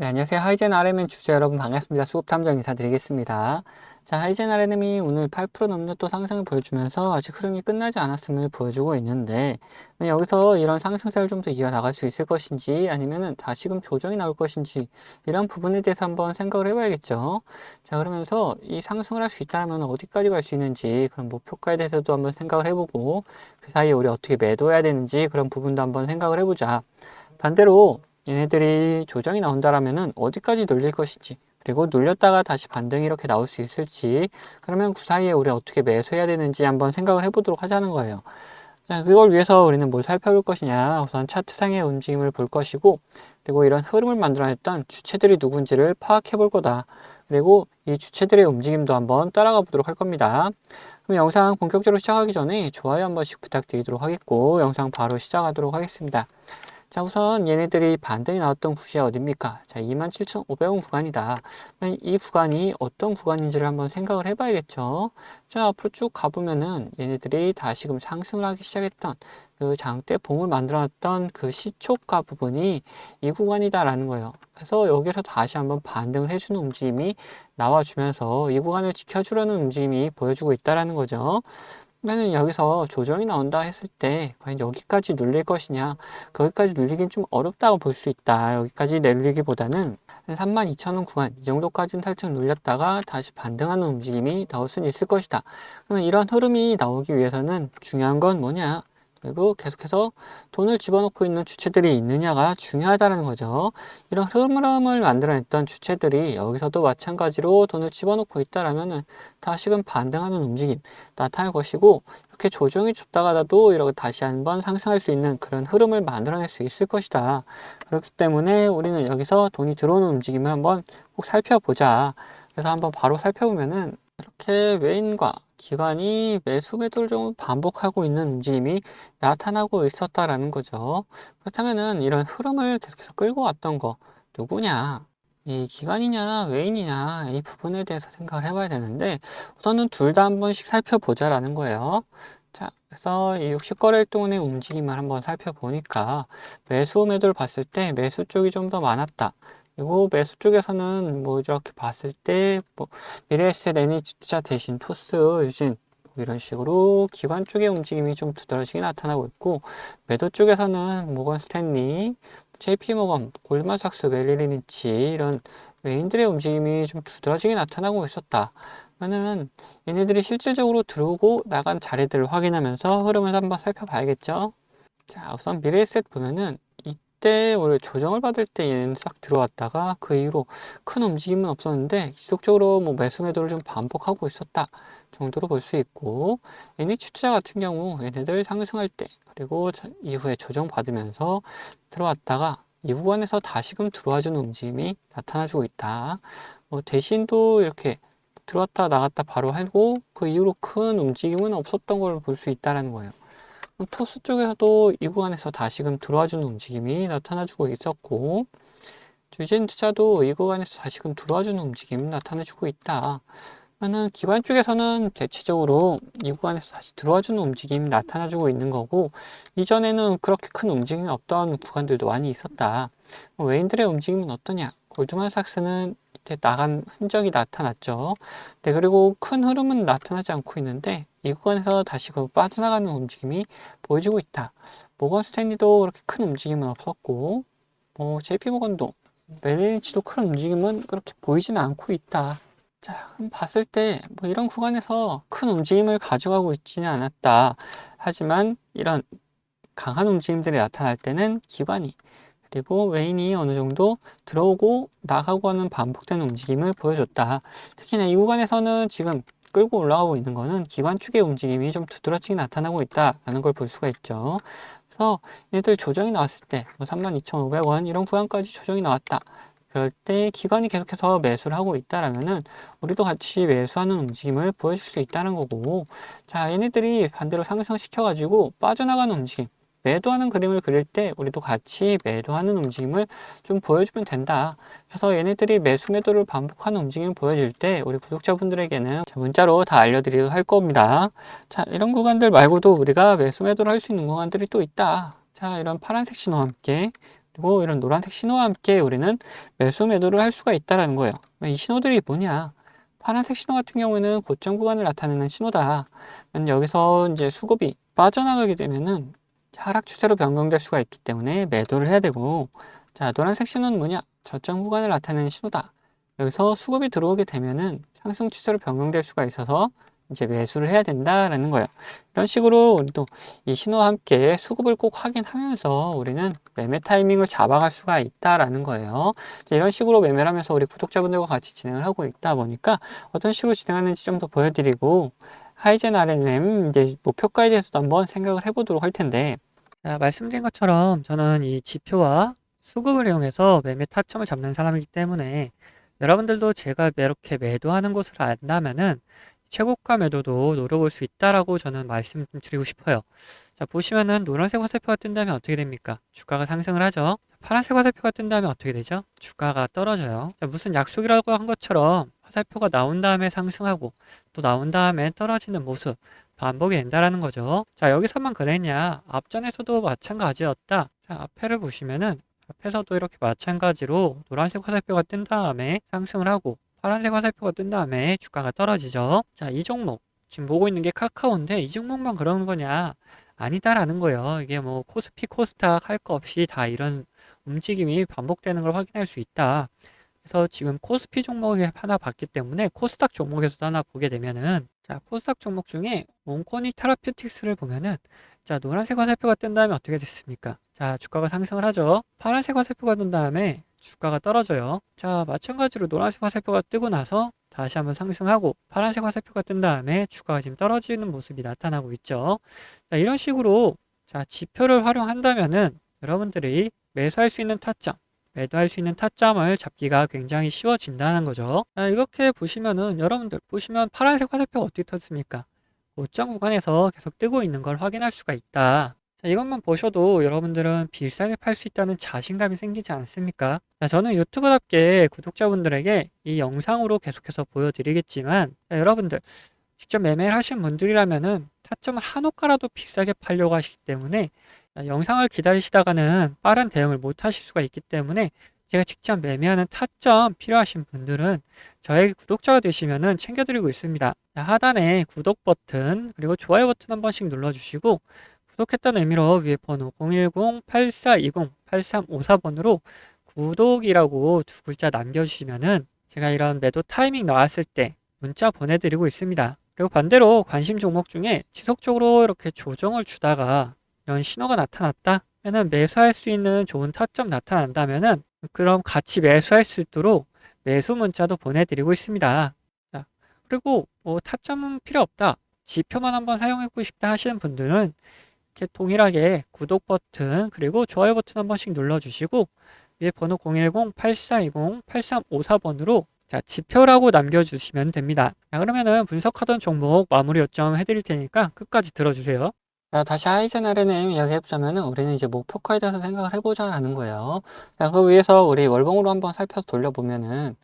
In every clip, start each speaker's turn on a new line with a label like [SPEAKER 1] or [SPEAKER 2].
[SPEAKER 1] 네, 안녕하세요. 하이젠 RMN 주주 여러분 반갑습니다. 수급탐정 인사드리겠습니다. 자, 하이젠 RM이 오늘 8% 넘는 또 상승을 보여주면서 아직 흐름이 끝나지 않았음을 보여주고 있는데 여기서 이런 상승세를 좀 더 이어나갈 수 있을 것인지 아니면은 다시금 조정이 나올 것인지 이런 부분에 대해서 한번 생각을 해봐야겠죠. 자, 그러면서 이 상승을 할 수 있다면 어디까지 갈 수 있는지 그런 목표가에 대해서도 한번 생각을 해보고 그 사이에 우리 어떻게 매도해야 되는지 그런 부분도 한번 생각을 해보자. 반대로 얘네들이 조정이 나온다라면은 어디까지 눌릴 것인지 그리고 눌렸다가 다시 반등이 이렇게 나올 수 있을지 그러면 그 사이에 우리 어떻게 매수해야 되는지 한번 생각을 해보도록 하자는 거예요. 자, 그걸 위해서 우리는 뭘 살펴볼 것이냐 우선 차트상의 움직임을 볼 것이고 그리고 이런 흐름을 만들어냈던 주체들이 누군지를 파악해 볼 거다. 그리고 이 주체들의 움직임도 한번 따라가 보도록 할 겁니다. 그럼 영상 본격적으로 시작하기 전에 좋아요 한 번씩 부탁드리도록 하겠고 영상 바로 시작하도록 하겠습니다. 자, 우선 얘네들이 반등이 나왔던 구시가 어딥니까? 자, 27,500원 구간이다. 이 구간이 어떤 구간인지를 한번 생각을 해봐야겠죠. 자, 앞으로 쭉 가보면은 얘네들이 다시금 상승을 하기 시작했던 그 장대 봉을 만들어놨던 그 시초가 부분이 이 구간이다라는 거예요. 그래서 여기서 다시 한번 반등을 해주는 움직임이 나와주면서 이 구간을 지켜주려는 움직임이 보여주고 있다라는 거죠. 그러면 여기서 조정이 나온다 했을 때 과연 여기까지 눌릴 것이냐 거기까지 눌리긴 좀 어렵다고 볼 수 있다. 여기까지 내리기보다는 32,000원 구간 이 정도까지는 살짝 눌렸다가 다시 반등하는 움직임이 나올 수는 있을 것이다. 그러면 이런 흐름이 나오기 위해서는 중요한 건 뭐냐 그리고 계속해서 돈을 집어넣고 있는 주체들이 있느냐가 중요하다는 거죠. 이런 흐름을 만들어냈던 주체들이 여기서도 마찬가지로 돈을 집어넣고 있다라면은 다시금 반등하는 움직임 나타날 것이고 이렇게 조정이 줬다가도 이렇게 다시 한번 상승할 수 있는 그런 흐름을 만들어낼 수 있을 것이다. 그렇기 때문에 우리는 여기서 돈이 들어오는 움직임을 한번 꼭 살펴보자. 그래서 한번 바로 살펴보면은 이렇게 외인과 기관이 매수 매도를 좀 반복하고 있는 움직임이 나타나고 있었다라는 거죠. 그렇다면은 이런 흐름을 계속해서 끌고 왔던 거 누구냐? 이 기관이냐 외인이냐 이 부분에 대해서 생각을 해봐야 되는데 우선은 둘 다 한 번씩 살펴보자라는 거예요. 자, 그래서 이 60거래일 동안의 움직임을 한번 살펴보니까 매수 매도를 봤을 때 매수 쪽이 좀 더 많았다. 그리고 매수 쪽에서는 뭐 이렇게 봤을 때 뭐 미래에셋 에너지 투자 대신 토스 유진 뭐 이런 식으로 기관 쪽의 움직임이 좀 두드러지게 나타나고 있고 매도 쪽에서는 모건 스탠리, JP모건, 골드만삭스, 멜리리니치 이런 메인들의 움직임이 좀 두드러지게 나타나고 있었다. 그러면은 얘네들이 실질적으로 들어오고 나간 자리들을 확인하면서 흐름을 한번 살펴봐야겠죠. 자, 우선 미래에셋 보면은 때 원래 조정을 받을 때 얘는 싹 들어왔다가 그 이후로 큰 움직임은 없었는데 지속적으로 뭐 매수 매도를 좀 반복하고 있었다 정도로 볼 수 있고 NH 투자 같은 경우 얘네들 상승할 때 그리고 이후에 조정 받으면서 들어왔다가 이 구간에서 다시금 들어와주는 움직임이 나타나주고 있다. 뭐 대신도 이렇게 들어왔다 나갔다 바로 하고 그 이후로 큰 움직임은 없었던 걸 볼 수 있다라는 거예요. 토스 쪽에서도 이 구간에서 다시금 들어와주는 움직임이 나타나주고 있었고 주진 투자도 이 구간에서 다시금 들어와주는 움직임이 나타나주고 있다. 그러면 기관 쪽에서는 대체적으로 이 구간에서 다시 들어와주는 움직임이 나타나주고 있는 거고 이전에는 그렇게 큰 움직임이 없던 구간들도 많이 있었다. 뭐 외인들의 움직임은 어떠냐? 골드만삭스는 이때 나간 흔적이 나타났죠. 네, 그리고 큰 흐름은 나타나지 않고 있는데 이 구간에서 다시 그 빠져나가는 움직임이 보여지고 있다. 모건 스탠리도 그렇게 큰 움직임은 없었고, 뭐 JP 모건도 멜리니치도 큰 움직임은 그렇게 보이지는 않고 있다. 자, 그럼 봤을 때 뭐 이런 구간에서 큰 움직임을 가져가고 있지는 않았다. 하지만 이런 강한 움직임들이 나타날 때는 기관이 그리고 외인이 어느 정도 들어오고 나가고 하는 반복되는 움직임을 보여줬다. 특히나 이 구간에서는 지금 끌고 올라가고 있는 거는 기관 축의 움직임이 좀 두드러지게 나타나고 있다라는 걸 볼 수가 있죠. 그래서 얘들 조정이 나왔을 때, 뭐 32,500원 이런 구간까지 조정이 나왔다. 그럴 때 기관이 계속해서 매수를 하고 있다라면은 우리도 같이 매수하는 움직임을 보여줄 수 있다는 거고 자 얘네들이 반대로 상승시켜 가지고 빠져나가는 움직임 매도하는 그림을 그릴 때 우리도 같이 매도하는 움직임을 좀 보여주면 된다. 그래서 얘네들이 매수 매도를 반복하는 움직임을 보여줄 때 우리 구독자분들에게는 문자로 다 알려드리도록 할 겁니다. 자, 이런 구간들 말고도 우리가 매수 매도를 할 수 있는 구간들이 또 있다. 자, 이런 파란색 신호와 함께 그리고 이런 노란색 신호와 함께 우리는 매수 매도를 할 수가 있다라는 거예요. 이 신호들이 뭐냐? 파란색 신호 같은 경우에는 고점 구간을 나타내는 신호다. 여기서 이제 수급이 빠져나가게 되면은 하락 추세로 변경될 수가 있기 때문에 매도를 해야 되고, 자, 노란색 신호는 뭐냐? 저점 구간을 나타내는 신호다. 여기서 수급이 들어오게 되면은 상승 추세로 변경될 수가 있어서 이제 매수를 해야 된다라는 거예요. 이런 식으로 우리도 이 신호와 함께 수급을 꼭 확인하면서 우리는 매매 타이밍을 잡아갈 수가 있다라는 거예요. 이런 식으로 매매를 하면서 우리 구독자분들과 같이 진행을 하고 있다 보니까 어떤 식으로 진행하는지 좀 더 보여드리고 하이젠 RNM 이제 목표가에 대해서도 한번 생각을 해보도록 할 텐데 자, 말씀드린 것처럼 저는 이 지표와 수급을 이용해서 매매 타점을 잡는 사람이기 때문에 여러분들도 제가 이렇게 매도하는 것을 안다면은 최고가 매도도 노려볼 수 있다라고 저는 말씀 좀 드리고 싶어요. 자, 보시면은 노란색 화살표가 뜬다면 어떻게 됩니까? 주가가 상승을 하죠. 파란색 화살표가 뜬다면 어떻게 되죠? 주가가 떨어져요. 자, 무슨 약속이라고 한 것처럼 화살표가 나온 다음에 상승하고 또 나온 다음에 떨어지는 모습 반복이 된다라는 거죠. 자, 여기서만 그랬냐? 앞전에서도 마찬가지였다. 자, 앞에를 보시면은 앞에서도 이렇게 마찬가지로 노란색 화살표가 뜬 다음에 상승을 하고 파란색 화살표가 뜬 다음에 주가가 떨어지죠. 자, 이 종목 지금 보고 있는 게 카카오인데 이 종목만 그런 거냐? 아니다라는 거예요. 이게 뭐 코스피, 코스닥 할 거 없이 다 이런 움직임이 반복되는 걸 확인할 수 있다. 그래서 지금 코스피 종목에 하나 봤기 때문에 코스닥 종목에서도 하나 보게 되면은 자, 코스닥 종목 중에 옹코니 테라퓨틱스를 보면은 자, 노란색 화살표가 뜬 다음에 어떻게 됐습니까? 자, 주가가 상승을 하죠. 파란색 화살표가 뜬 다음에 주가가 떨어져요. 자, 마찬가지로 노란색 화살표가 뜨고 나서 다시 한번 상승하고 파란색 화살표가 뜬 다음에 주가가 지금 떨어지는 모습이 나타나고 있죠. 자, 이런 식으로 자, 지표를 활용한다면은 여러분들이 매수할 수 있는 타점, 매도할 수 있는 타점을 잡기가 굉장히 쉬워진다는 거죠. 자, 이렇게 보시면은 여러분들 보시면 파란색 화살표가 어떻게 떴습니까? 고점 구간에서 계속 뜨고 있는 걸 확인할 수가 있다. 자, 이것만 보셔도 여러분들은 비싸게 팔 수 있다는 자신감이 생기지 않습니까? 자, 저는 유튜브답게 구독자분들에게 이 영상으로 계속해서 보여드리겠지만 자, 여러분들 직접 매매를 하신 분들이라면은 타점을 한호가라도 비싸게 팔려고 하시기 때문에 자, 영상을 기다리시다가는 빠른 대응을 못 하실 수가 있기 때문에 제가 직접 매매하는 타점 필요하신 분들은 저에게 구독자가 되시면은 챙겨드리고 있습니다. 자, 하단에 구독 버튼 그리고 좋아요 버튼 한 번씩 눌러주시고 구독했다는 의미로 위에 번호 010-8420-8354번으로 구독이라고 두 글자 남겨주시면은 제가 이런 매도 타이밍 나왔을 때 문자 보내드리고 있습니다. 그리고 반대로 관심 종목 중에 지속적으로 이렇게 조정을 주다가 이런 신호가 나타났다? 면은 매수할 수 있는 좋은 타점 나타난다면은 그럼 같이 매수할 수 있도록 매수 문자도 보내드리고 있습니다. 자, 그리고 뭐 타점은 필요 없다. 지표만 한번 사용하고 싶다 하시는 분들은 이렇게 동일하게 구독 버튼 그리고 좋아요 버튼 한 번씩 눌러주시고 위에 번호 010-8420-8354번으로 자, 지표라고 남겨주시면 됩니다. 자, 그러면은 분석하던 종목 마무리 요점 해드릴 테니까 끝까지 들어주세요. 자, 다시 하이젠 RNM 이야기 해보자면은 우리는 이제 목표가에 대해서 생각을 해보자 라는 거예요. 자, 그 위해서 우리 월봉으로 한번 살펴서 돌려보면은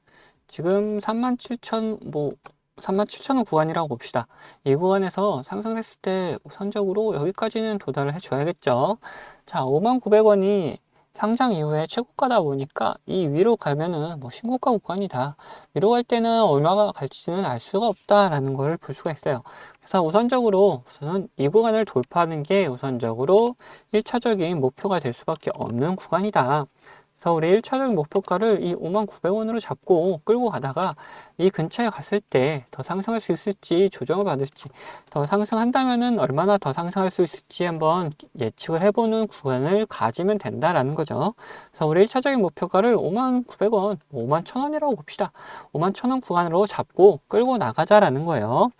[SPEAKER 1] 지금 37,000, 뭐, 37,000원 구간이라고 봅시다. 이 구간에서 상승했을 때 우선적으로 여기까지는 도달을 해줘야겠죠. 자, 59,900원이 상장 이후에 최고가다 보니까 이 위로 가면은 뭐 신고가 구간이다. 위로 갈 때는 얼마가 갈지는 알 수가 없다라는 걸 볼 수가 있어요. 그래서 우선적으로 우선은 이 구간을 돌파하는 게 우선적으로 1차적인 목표가 될 수밖에 없는 구간이다. 그래서 우리 1차적인 목표가를 이 59,900원으로 잡고 끌고 가다가 이 근처에 갔을 때 더 상승할 수 있을지 조정을 받을지 더 상승한다면은 얼마나 더 상승할 수 있을지 한번 예측을 해보는 구간을 가지면 된다라는 거죠. 그래서 우리 1차적인 목표가를 59,900원, 51,000원이라고 봅시다. 51,000원 구간으로 잡고 끌고 나가자라는 거예요.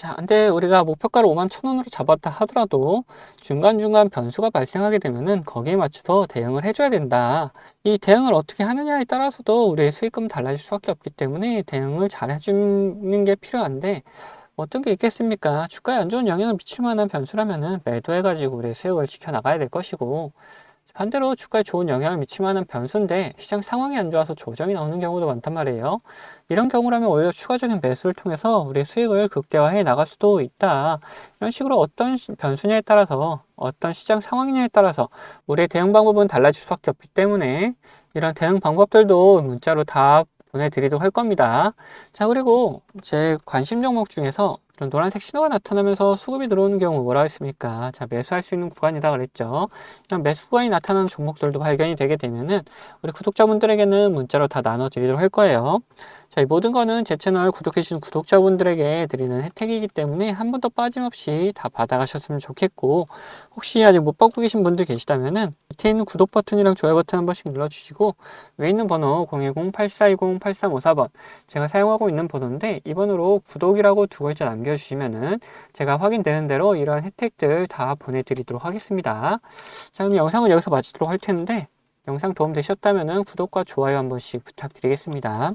[SPEAKER 1] 자, 근데 우리가 목표가를 5만 천 원으로 잡았다 하더라도 중간중간 변수가 발생하게 되면은 거기에 맞춰서 대응을 해줘야 된다. 이 대응을 어떻게 하느냐에 따라서도 우리의 수익금은 달라질 수밖에 없기 때문에 대응을 잘 해주는 게 필요한데 어떤 게 있겠습니까? 주가에 안 좋은 영향을 미칠 만한 변수라면은 매도해가지고 우리의 수익을 지켜나가야 될 것이고 반대로 주가에 좋은 영향을 미칠 만한 변수인데 시장 상황이 안 좋아서 조정이 나오는 경우도 많단 말이에요. 이런 경우라면 오히려 추가적인 매수를 통해서 우리의 수익을 극대화해 나갈 수도 있다. 이런 식으로 어떤 시- 변수냐에 따라서 어떤 시장 상황이냐에 따라서 우리의 대응 방법은 달라질 수밖에 없기 때문에 이런 대응 방법들도 문자로 다 보내드리도록 할 겁니다. 자, 그리고 제 관심 종목 중에서 이런 노란색 신호가 나타나면서 수급이 들어오는 경우 뭐라고 했습니까? 자, 매수할 수 있는 구간이다 그랬죠. 이런 매수 구간이 나타나는 종목들도 발견이 되게 되면은 우리 구독자분들에게는 문자로 다 나눠드리도록 할 거예요. 자, 이 모든 거는 제 채널 구독해주신 구독자분들에게 드리는 혜택이기 때문에 한 번도 빠짐없이 다 받아가셨으면 좋겠고, 혹시 아직 못 받고 계신 분들 계시다면은 밑에 있는 구독 버튼이랑 좋아요 버튼 한 번씩 눌러주시고, 위에 있는 번호 010-8420-8354번 제가 사용하고 있는 번호인데 이 번호로 구독이라고 두 글자 남겨주시면은 제가 확인되는 대로 이러한 혜택들 다 보내드리도록 하겠습니다. 자, 그럼 영상은 여기서 마치도록 할 텐데 영상 도움 되셨다면 구독과 좋아요 한 번씩 부탁드리겠습니다.